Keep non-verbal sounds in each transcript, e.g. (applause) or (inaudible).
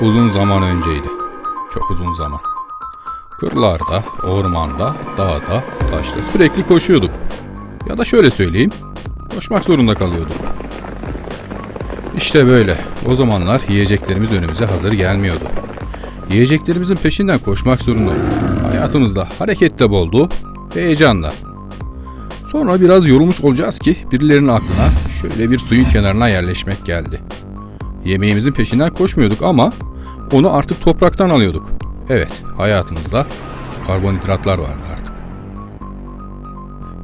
Uzun zaman önceydi. Çok uzun zaman. Kırlarda, ormanda, dağda, taşta sürekli koşuyorduk. Ya da şöyle söyleyeyim, koşmak zorunda kalıyorduk. İşte böyle. O zamanlar yiyeceklerimiz önümüze hazır gelmiyordu. Yiyeceklerimizin peşinden koşmak zorundaydık. Hayatımızda hareket de boldu, heyecanla. Sonra biraz yorulmuş olacağız ki birilerinin aklına şöyle bir suyun kenarına yerleşmek geldi. Yemeğimizin peşinden koşmuyorduk ama onu artık topraktan alıyorduk. Evet, hayatımızda karbonhidratlar vardı artık.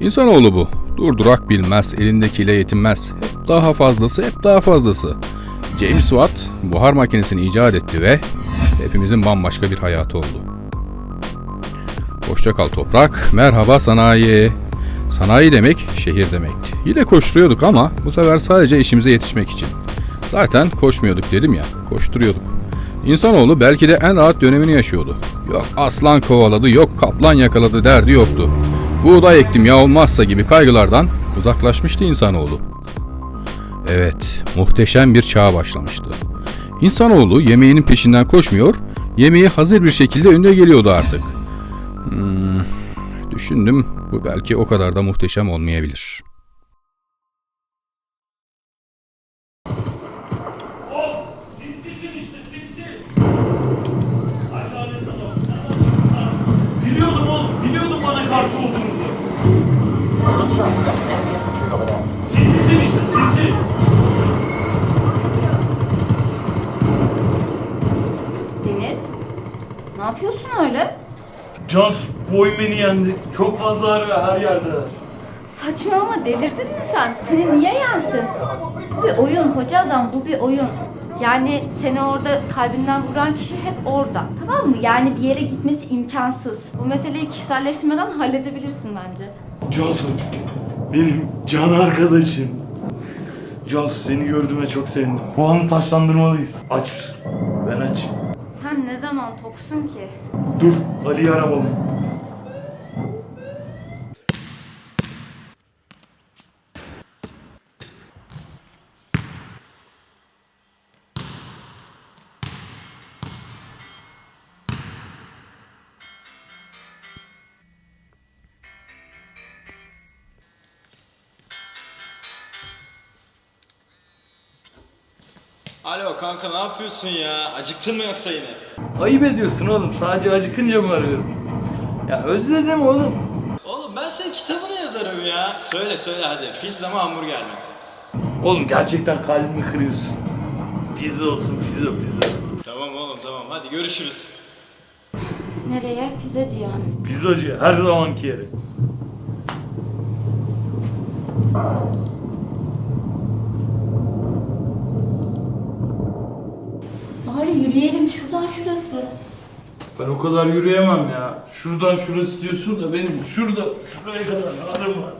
İnsanoğlu bu. Durdurak bilmez, elindekiyle yetinmez. Hep daha fazlası, hep daha fazlası. James Watt buhar makinesini icat etti ve hepimizin bambaşka bir hayatı oldu. Hoşça kal toprak, merhaba sanayi. Sanayi demek şehir demekti. Yine koşturuyorduk ama bu sefer sadece işimize yetişmek için. Zaten koşmuyorduk dedim ya, koşturuyorduk. İnsanoğlu belki de en rahat dönemini yaşıyordu. Yok aslan kovaladı, yok kaplan yakaladı derdi yoktu. Buğday ektim ya olmazsa gibi kaygılardan uzaklaşmıştı insanoğlu. Evet, muhteşem bir çağ başlamıştı. İnsanoğlu yemeğinin peşinden koşmuyor, yemeği hazır bir şekilde önüne geliyordu artık. Hmm, düşündüm, bu belki o kadar da muhteşem olmayabilir. Biliyordum oğlum, biliyordum bana karşı olduğunuzu. Sinsizim işte, sinsi. Deniz, ne yapıyorsun öyle? Cans, bu oyun beni yendi. Çok fazla arıyor her yerde. Saçmalama delirdin mi sen? Seni niye yensin? Bu bir oyun koca adam, bu bir oyun. Yani seni orada kalbinden vuran kişi hep orada. Tamam mı? Yani bir yere gitmesi imkansız. Bu meseleyi kişiselleştirmeden halledebilirsin bence. Cansu, benim can arkadaşım. Cansu seni gördüğüme çok sevindim. Bu anı taşlandırmalıyız. Aç mısın? Ben açım. Zaman toksun ki? Dur, Ali'yi aramalım. Alo kanka ne yapıyorsun ya? Acıktın mı yoksa yine? Ayıp ediyorsun oğlum. Sadece acıkınca mı arıyorum? Ya özledim oğlum. Oğlum ben senin kitabını yazarım ya. Söyle söyle hadi. Pizza mı hamburger mi? Oğlum gerçekten kalbimi kırıyorsun. Pizza olsun, pizza pizza. Tamam oğlum tamam hadi görüşürüz. Nereye? Pizzacıya. Pizzacı her zamanki yere. Şurası. Ben o kadar yürüyemem ya. Şuradan şurası diyorsun da benim şurada şuraya kadar ağrım var.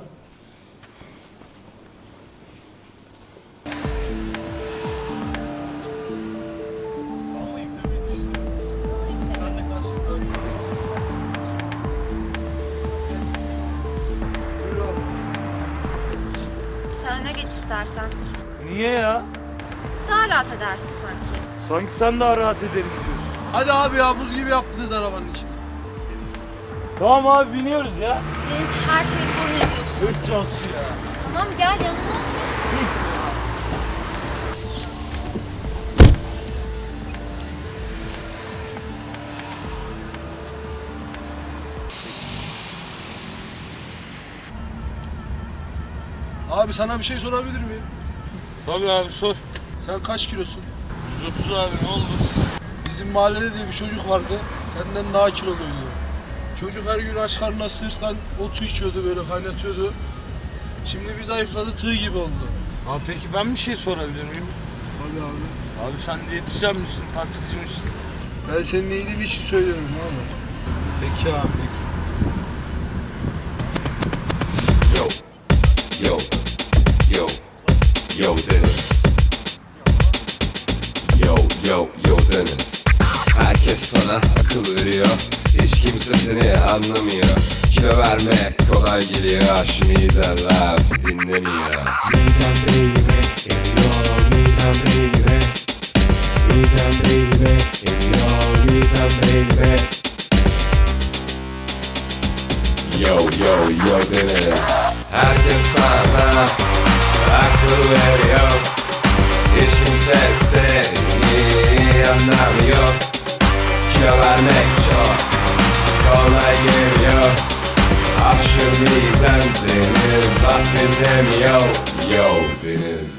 Sen öne geç istersen. Niye ya? Daha rahat edersin sanki. Sanki sen daha rahat ederim. Hadi abi ya buz gibi yaptınız arabanın içini. Tamam abi biniyoruz ya. Deniz her şeyi sorun ediyorsun. Öf Cansu ya. Tamam gel yanıma otur. Abi sana bir şey sorabilir miyim? Tabii abi sor. Sen kaç kilosun? 130 abi ne oldu? Bizim mahallede de bir çocuk vardı. Senden daha kiloluydu. Çocuk her gün aç karnına sırtlan ot su içiyordu böyle kaynatıyordu. Şimdi bir zayıfladı tığ gibi oldu. Abi peki ben bir şey sorabilir miyim? Hadi abi. Abi sen diyetisyen misin, taksici misin? Ben senin iyiliğin için söylüyorum abi. Peki abi seni anlamıyor. Kilo vermek kolay geliyor. Şimdi laf dinlemiyor. Midem beynime eriyor. Midem beynime. Midem beynime eriyor. Midem beynime. Yo yo yo Deniz Herkes sana akıl veriyor Hiç kimse seni anlamıyor Kilo vermek çok kolay geliyor Aşırı birden Deniz bak dinlemiyor Yo Deniz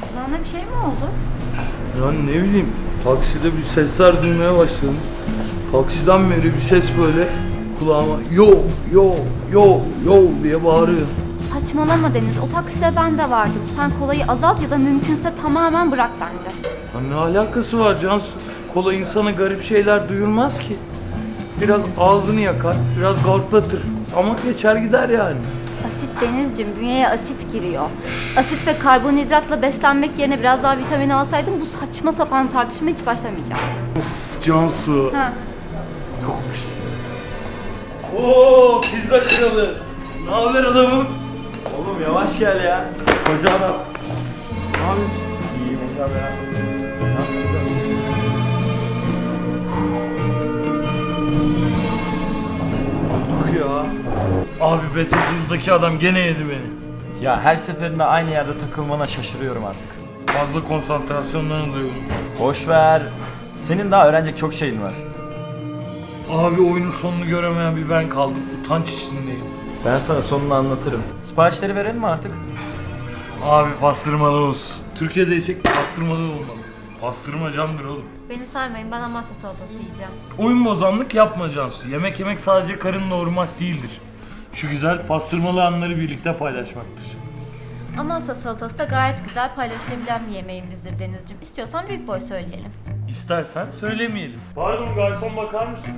Kulağına bir şey mi oldu? Ya ne bileyim takside bir sesler duymaya başladım. Taksiden beri bir ses böyle kulağıma yo yo yo yo diye bağırıyor. Saçmalama Deniz. O takside ben de vardım. Sen kolayı azalt ya da mümkünse tamamen bırak bence. Ya ne alakası var Cansu? Kola insana garip şeyler duyurmaz ki. Biraz ağzını yakar, biraz gurtlatır. Ama geçer gider yani. Asit Denizciğim bünyeye asit giriyor. Asit ve karbonhidratla beslenmek yerine biraz daha vitamin alsaydım bu saçma sapan tartışma hiç başlamayacaktı. Cansu. Ha. Oo pizza kralı. Ne haber adamım? Oğlum yavaş gel ya. Koca adam. Ne yapıyorsun? İyiyim hocam ya. Ne yapıyorsun? Ya. Abi Battlefield'daki adam gene yedi beni. Ya her seferinde aynı yerde takılmana şaşırıyorum artık. Fazla konsantrasyonlarını duyuyorum. Boş ver. Senin daha öğrenecek çok şeyin var. Abi oyunun sonunu göremeyen bir ben kaldım. Utanç içindeyim. Ben sana sonunu anlatırım. Siparişleri verelim mi artık? Abi pastırmalı olsun. Türkiye'deysek pastırmalı olmalı. Pastırma candır oğlum. Beni saymayın ben Amasya salatası yiyeceğim. Oyun bozanlık yapma Cansu. Yemek yemek sadece karın doyurmak değildir. Şu güzel pastırmalı anları birlikte paylaşmaktır. Amasya salatası da gayet güzel paylaşabilen bir yemeğimizdir Denizciğim. İstiyorsan büyük boy söyleyelim. İstersen söylemeyelim. Pardon garson bakar mısınız?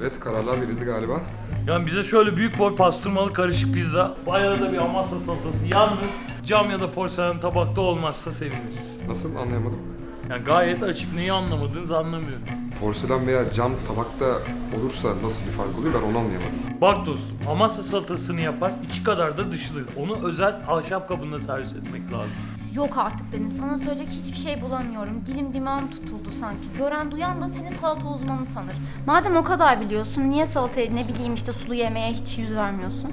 Evet kararlar verildi galiba. Yani bize şöyle büyük boy pastırmalı karışık pizza, bayağı da bir Amasya salatası. Yalnız cam ya da porselen tabakta olmazsa seviniriz. Nasıl anlayamadım. Yani gayet açık neyi anlamadığınızı anlamıyorum. Porselen veya cam tabakta olursa nasıl bir fark oluyor ben onu anlayamadım. Bak dostum, Amasya salatasını yapan içi kadar da dışıdır. Onu özel ahşap kabında servis etmek lazım. Yok artık Deniz. Sana söyleyecek hiçbir şey bulamıyorum. Dilim dimağım tutuldu sanki. Gören duyan da seni salata uzmanı sanır. Madem o kadar biliyorsun niye salatayı ne bileyim işte sulu yemeğe hiç yüz vermiyorsun?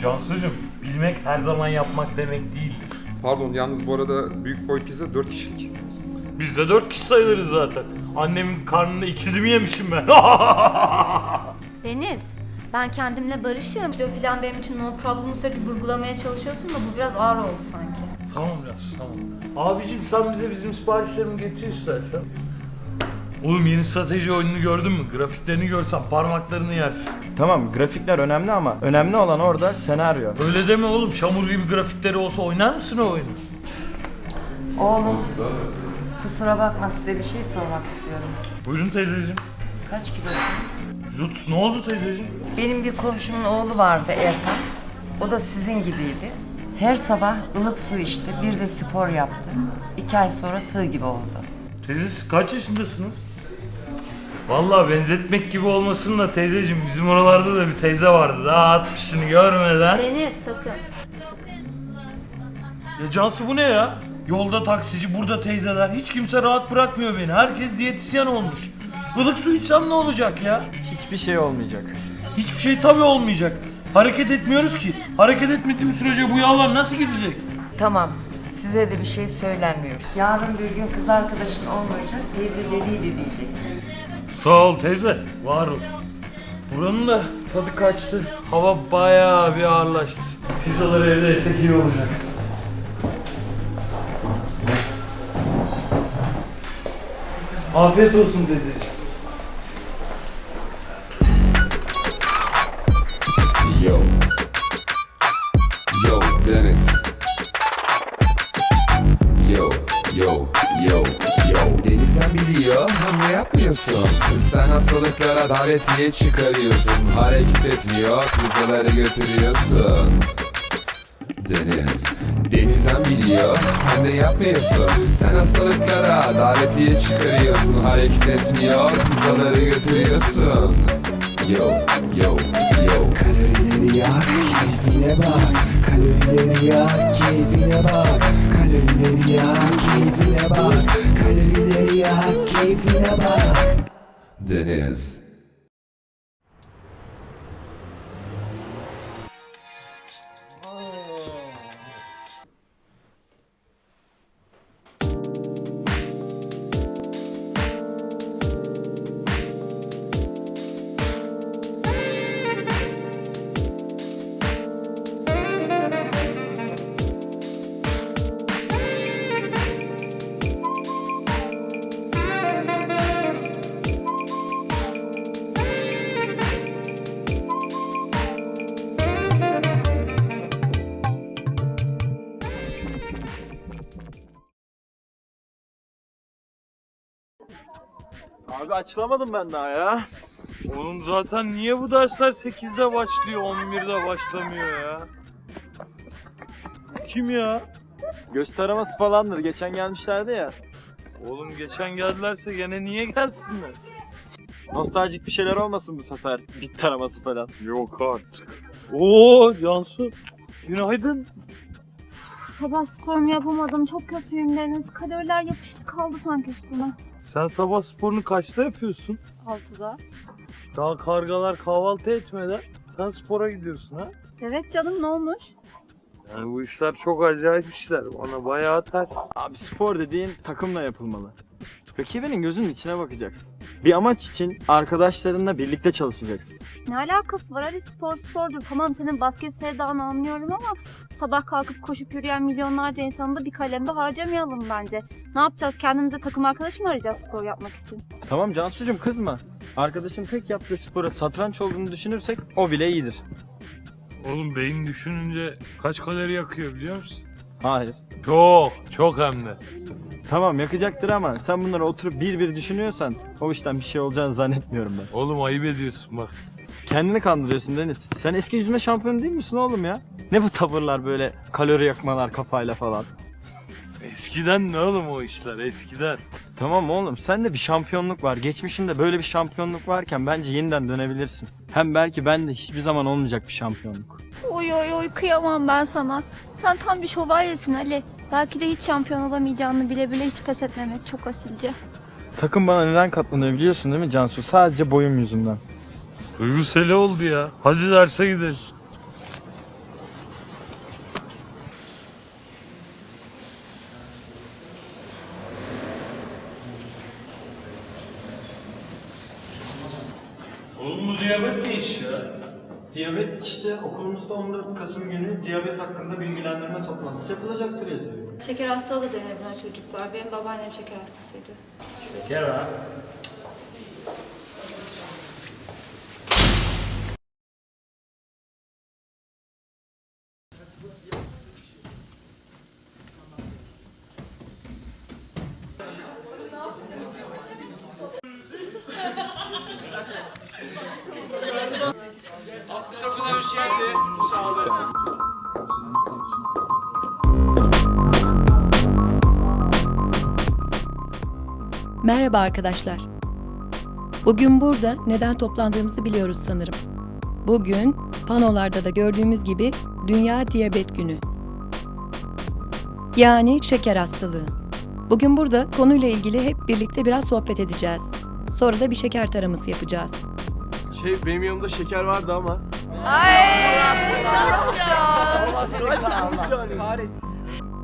Cansucuğum, bilmek her zaman yapmak demek değildir. Pardon yalnız bu arada büyük boy pizza 4 kişilik. Biz de dört kişi sayılırız zaten. Annemin karnında ikizimi yemişim ben. (laughs) Deniz, ben kendimle barışım. Kilo falan benim için no problem'ı sürekli vurgulamaya çalışıyorsun da bu biraz ağır oldu sanki. Tamam biraz, tamam. Abicim sen bize bizim siparişlerimi getir istersen. Oğlum yeni strateji oyununu gördün mü? Grafiklerini görsen parmaklarını yersin. Tamam grafikler önemli ama önemli olan orada senaryo. Öyle deme oğlum. Çamur gibi grafikleri olsa oynar mısın o oyunu? Oğlum, kusura bakma size bir şey sormak istiyorum. Buyurun teyzeciğim. Kaç kilosunuz? Zut ne oldu teyzeciğim? Benim bir komşumun oğlu vardı Erkan. O da sizin gibiydi. Her sabah ılık su içti, bir de spor yaptı. İki ay sonra tığ gibi oldu. Teyze siz kaç yaşındasınız? Vallahi benzetmek gibi olmasın da teyzeciğim bizim oralarda da bir teyze vardı. Daha 60'ını görmeden. Deniz sakın. Ya Cansu bu ne ya? Yolda taksici, burada teyzeler. Hiç kimse rahat bırakmıyor beni. Herkes diyetisyen olmuş. Ilık su içsem ne olacak ya? Hiçbir şey olmayacak. Hiçbir şey tabii olmayacak. Hareket etmiyoruz ki. Hareket etmediğimiz sürece bu yavlar nasıl gidecek? Tamam. Size de bir şey söylenmiyor. Yarın bir gün kız arkadaşın olmayacak. Teyzeleriydi diyeceksin. Sağ ol teyze. Var ol. Buranın da tadı kaçtı. Hava bayağı bir ağırlaştı. Pizzaları evde yesek iyi olacak. Afiyet olsun teyzeciğim. Ama yapmıyorsun Sen hastalıklara davetiye çıkarıyorsun? Hareket etmiyor pizzaları götürüyorsun. Deniz Denizden biliyor hem de yapmıyorsun. Sen hastalıklara davetiye çıkarıyorsun? Hareket etmiyor pizzaları götürüyorsun. Yo yo yo. Kalorileri yak keyfine bak. Kalorileri yak keyfine bak. Kalorileri yak keyfine bak Kalorileri yak keyfine bak. Deniz Abi açılamadım ben daha ya. Oğlum zaten niye bu dersler 8'de başlıyor 11'de başlamıyor ya? Kim ya? Gösteremez falandır. Geçen gelmişlerdi ya. Oğlum geçen geldilerse gene niye gelsinler? Nostaljik bir şeyler olmasın bu sefer. Bit taraması falan. Yok artık. Oo Cansu. Günaydın. Sabah sporumu yapamadım. Çok kötüyüm Deniz. Kaloriler yapıştı kaldı sanki üstüme. Sen sabah sporunu kaçta yapıyorsun? Altıda. Daha kargalar kahvaltı etmeden sen spora gidiyorsun ha? Evet canım ne olmuş? Yani bu işler çok acayip işler. Bana bayağı ters. Abi spor dediğin takımla yapılmalı. Rakibinin gözünün içine bakacaksın. Bir amaç için arkadaşlarınla birlikte çalışacaksın. Ne alakası var? Hadi spor spordur. Tamam senin basket sevdanı anlıyorum ama sabah kalkıp koşup yürüyen milyonlarca insanı da bir kalemde harcamayalım bence. Ne yapacağız? Kendimize takım arkadaş mı arayacağız spor yapmak için? Tamam Cansucuğum kızma. Arkadaşın tek yaptığı spora satranç olduğunu düşünürsek o bile iyidir. Oğlum beyin düşününce kaç kalori yakıyor biliyor musun? Hayır. Çok, çok hem de. Tamam yakacaktır ama sen bunları oturup bir bir düşünüyorsan o işten bir şey olacağını zannetmiyorum ben. Oğlum ayıp ediyorsun bak. Kendini kandırıyorsun Deniz. Sen eski yüzme şampiyonu değil misin oğlum ya? Ne bu tavırlar böyle kalori yakmalar kafayla falan. Eskiden ne oğlum o işler eskiden. Tamam oğlum sende bir şampiyonluk var. Geçmişinde böyle bir şampiyonluk varken bence yeniden dönebilirsin. Hem belki ben de hiçbir zaman olmayacak bir şampiyonluk. Oy oy oy kıyamam ben sana. Sen tam bir şövalyesin Ali. Belki de hiç şampiyon olamayacağını bile bile hiç pes etmemek çok asilce. Takım bana neden katlanıyor biliyorsun değil mi Cansu? Sadece boyum yüzünden. Duyguseli oldu ya. Hadi derse gidelim. Oğlum bu diyabet ne iş ya? Diyabet işte okulumuzda 14 Kasım günü diyabet hakkında bilgilendirme toplantısı yapılacaktır yazıyor. Şeker hastalığı denir buna çocuklar. Benim babaannem şeker hastasıydı. Şeker ha. Merhaba arkadaşlar. Bugün burada neden toplandığımızı biliyoruz sanırım. Bugün panolarda da gördüğümüz gibi Dünya Diyabet Günü. Yani şeker hastalığı. Bugün burada konuyla ilgili hep birlikte biraz sohbet edeceğiz. Sonra da bir şeker taraması yapacağız. Şey benim yanımda şeker vardı ama.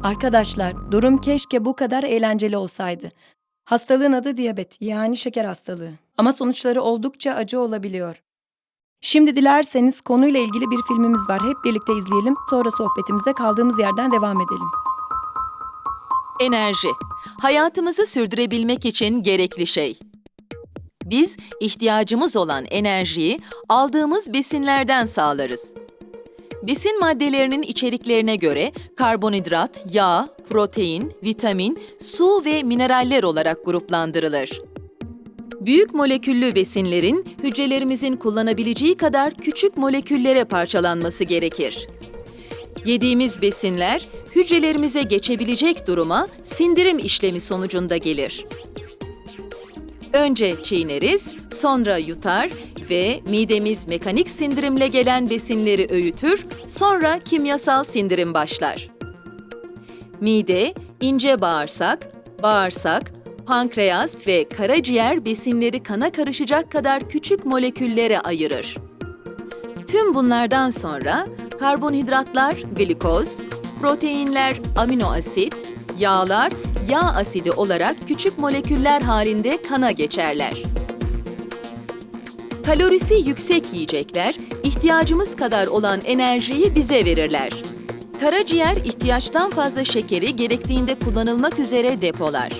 Arkadaşlar, durum keşke bu kadar eğlenceli olsaydı. Hastalığın adı diyabet, yani şeker hastalığı. Ama sonuçları oldukça acı olabiliyor. Şimdi dilerseniz konuyla ilgili bir filmimiz var. Hep birlikte izleyelim, sonra sohbetimize kaldığımız yerden devam edelim. Enerji. Hayatımızı sürdürebilmek için gerekli şey. Biz ihtiyacımız olan enerjiyi aldığımız besinlerden sağlarız. Besin maddelerinin içeriklerine göre karbonhidrat, yağ, protein, vitamin, su ve mineraller olarak gruplandırılır. Büyük moleküllü besinlerin hücrelerimizin kullanabileceği kadar küçük moleküllere parçalanması gerekir. Yediğimiz besinler hücrelerimize geçebilecek duruma sindirim işlemi sonucunda gelir. Önce çiğneriz, sonra yutar ve midemiz mekanik sindirimle gelen besinleri öğütür, sonra kimyasal sindirim başlar. Mide, ince bağırsak, bağırsak, pankreas ve karaciğer besinleri kana karışacak kadar küçük moleküllere ayırır. Tüm bunlardan sonra karbonhidratlar glikoz, proteinler amino asit, yağlar yağ asidi olarak küçük moleküller halinde kana geçerler. Kalorisi yüksek yiyecekler ihtiyacımız kadar olan enerjiyi bize verirler. Karaciğer ihtiyaçtan fazla şekeri gerektiğinde kullanılmak üzere depolar.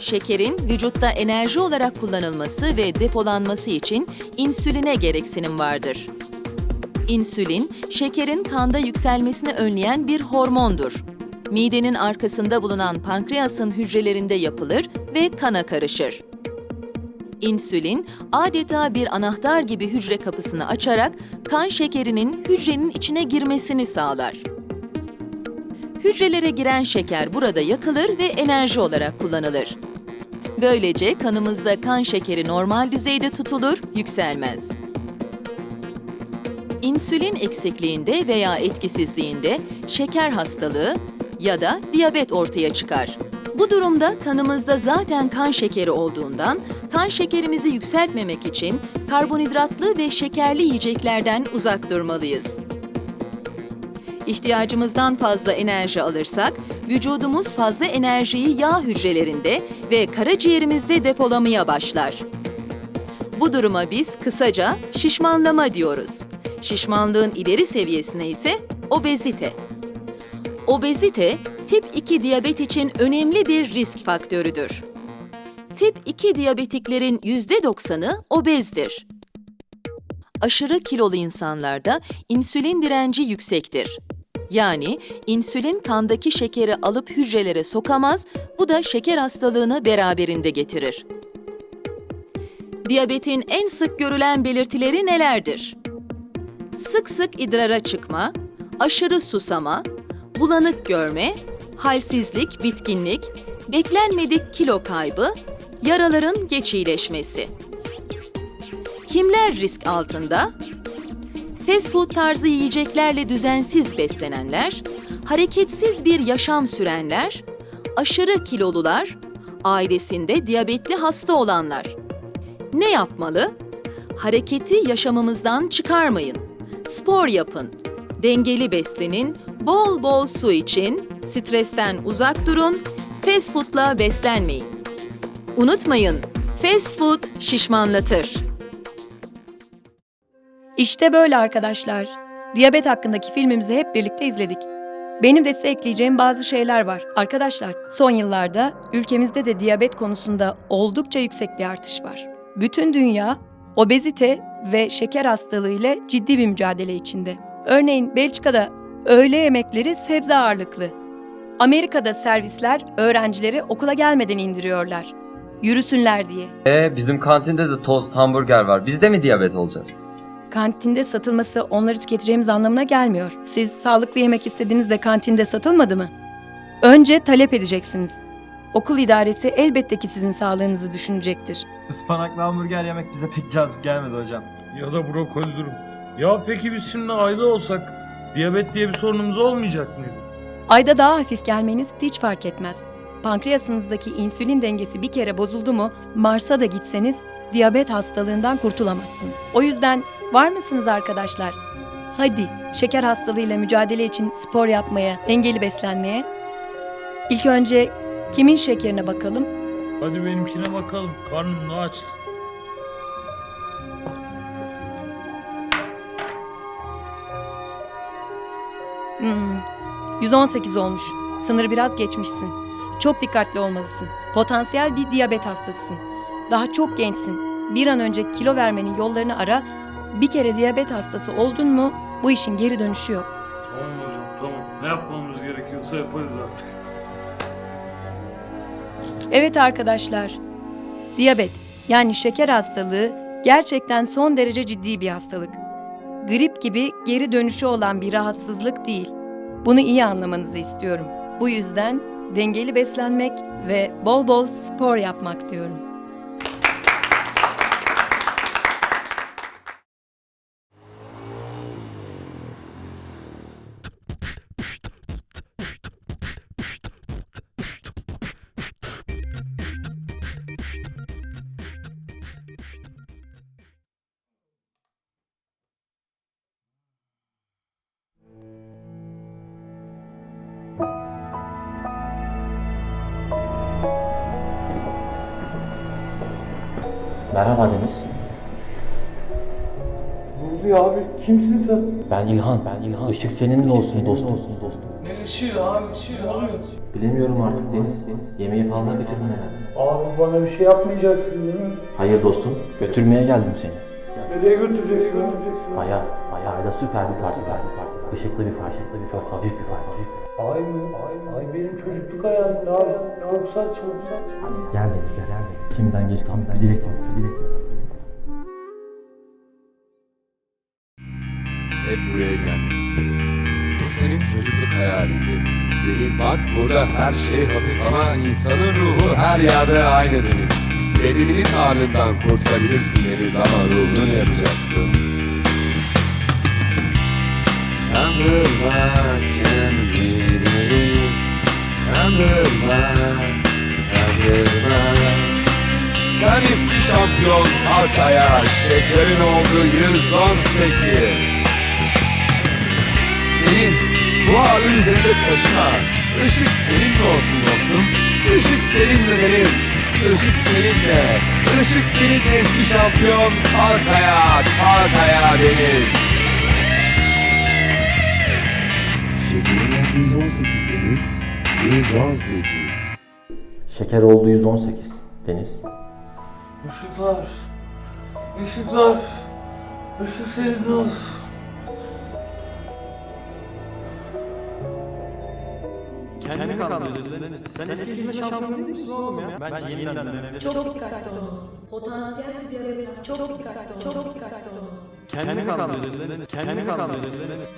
Şekerin vücutta enerji olarak kullanılması ve depolanması için insüline gereksinim vardır. İnsülin, şekerin kanda yükselmesini önleyen bir hormondur. Midenin arkasında bulunan pankreasın hücrelerinde yapılır ve kana karışır. İnsülin, adeta bir anahtar gibi hücre kapısını açarak kan şekerinin hücrenin içine girmesini sağlar. Hücrelere giren şeker burada yakılır ve enerji olarak kullanılır. Böylece kanımızda kan şekeri normal düzeyde tutulur, yükselmez. İnsülin eksikliğinde veya etkisizliğinde şeker hastalığı ya da diyabet ortaya çıkar. Bu durumda kanımızda zaten kan şekeri olduğundan kan şekerimizi yükseltmemek için karbonhidratlı ve şekerli yiyeceklerden uzak durmalıyız. İhtiyacımızdan fazla enerji alırsak, vücudumuz fazla enerjiyi yağ hücrelerinde ve karaciğerimizde depolamaya başlar. Bu duruma biz kısaca şişmanlama diyoruz. Şişmanlığın ileri seviyesine ise obezite. Obezite, tip 2 diyabet için önemli bir risk faktörüdür. Tip 2 diyabetiklerin %90'ı obezdir. Aşırı kilolu insanlarda insülin direnci yüksektir. Yani insülin kandaki şekeri alıp hücrelere sokamaz, bu da şeker hastalığını beraberinde getirir. Diyabetin en sık görülen belirtileri nelerdir? Sık sık idrara çıkma, aşırı susama, bulanık görme, halsizlik, bitkinlik, beklenmedik kilo kaybı, yaraların geç iyileşmesi. Kimler risk altında? Fast food tarzı yiyeceklerle düzensiz beslenenler, hareketsiz bir yaşam sürenler, aşırı kilolular, ailesinde diyabetli hasta olanlar. Ne yapmalı? Hareketi yaşamımızdan çıkarmayın. Spor yapın. Dengeli beslenin, bol bol su için, stresten uzak durun, fast food'la beslenmeyin. Unutmayın, fast food şişmanlatır. İşte böyle arkadaşlar. Diyabet hakkındaki filmimizi hep birlikte izledik. Benim de size ekleyeceğim bazı şeyler var. Arkadaşlar, son yıllarda ülkemizde de diyabet konusunda oldukça yüksek bir artış var. Bütün dünya obezite ve şeker hastalığı ile ciddi bir mücadele içinde. Örneğin Belçika'da öğle yemekleri sebze ağırlıklı. Amerika'da servisler öğrencileri okula gelmeden indiriyorlar. Yürüsünler diye. Ee, bizim kantinde de tost, hamburger var. Biz de mi diyabet olacağız? Kantinde satılması onları tüketeceğimiz anlamına gelmiyor. Siz sağlıklı yemek istediğinizde kantinde satılmadı mı? Önce talep edeceksiniz. Okul idaresi elbette ki sizin sağlığınızı düşünecektir. Ispanaklı hamburger yemek bize pek cazip gelmedi hocam. Ya da brokoli durum. Ya peki biz şimdi ayda olsak diyabet diye bir sorunumuz olmayacak mıydı? Ayda daha hafif gelmeniz hiç fark etmez. Pankreasınızdaki insülin dengesi bir kere bozuldu mu Mars'a da gitseniz diyabet hastalığından kurtulamazsınız. O yüzden var mısınız arkadaşlar? Hadi şeker hastalığıyla mücadele için spor yapmaya, dengeli beslenmeye. İlk önce kimin şekerine bakalım? Hadi benimkine bakalım. Karnım açtı. Hmm, 118 olmuş. Sınırı biraz geçmişsin. Çok dikkatli olmalısın. Potansiyel bir diyabet hastasısın. Daha çok gençsin. Bir an önce kilo vermenin yollarını ara. Bir kere diyabet hastası oldun mu bu işin geri dönüşü yok. Tamam hocam tamam. Ne yapmamız gerekiyorsa yaparız artık. Evet arkadaşlar. Diyabet yani şeker hastalığı gerçekten son derece ciddi bir hastalık. Grip gibi geri dönüşü olan bir rahatsızlık değil. Bunu iyi anlamanızı istiyorum. Bu yüzden dengeli beslenmek ve bol bol spor yapmak diyorum. Merhaba Deniz. Ne oluyor abi? Kimsin sen? Ben İlhan. Ben İlhan. Işık seninle olsun dostum. dostum. Ne ışığı abi? Işığı ne oluyor? Bilemiyorum artık Deniz. Yemeği fazla götürdün herhalde. Abi bana bir şey yapmayacaksın değil mi? Hayır dostum. Götürmeye geldim seni. Nereye götüreceksin abi? Aya. Aya da süper bir parti var. Bir parti. Işıklı bir parti. Işıklı bir çok hafif bir parti. Ay mı? Ay, ay benim çocukluk hayalim abi. Çok saçma, saçma. Gel Deniz gel. gel. Kimden geç kalmış. Bizi bekle. Bizi bekle. Hep buraya gelmek istedim. Bu senin çocukluk hayalindi. Deniz bak burada her şey hafif ama insanın ruhu her yerde aynı deniz. Bedeninin ağırlığından kurtulabilirsin deniz ama ruhunu yapacaksın. Kandırma kendini. Kandırma, kandırma. Sen eski şampiyon arkaya şekerin oldu 118. Deniz bu ağırlığı üzerinde taşıma. Işık seninle olsun dostum. Işık seninle Deniz. Işık seninle. Işık seninle eski şampiyon arkaya, arkaya Deniz. Şekerin oldu 118 Deniz. 118. Şeker oldu 118. Deniz. Işıklar. Işıklar. Işık senin olsun. Kendini kandırıyorsun Deniz. Sen eski gibi şampiyon değil misin oğlum ya? Bence yeniden dönebilirsin. Çok dikkatli olmalısın. Potansiyel bir diyabet çok dikkatli olmalısın. Çok dikkatli olmalısın. Kendini kandırıyorsun Deniz. Kendini kandırıyorsun Deniz.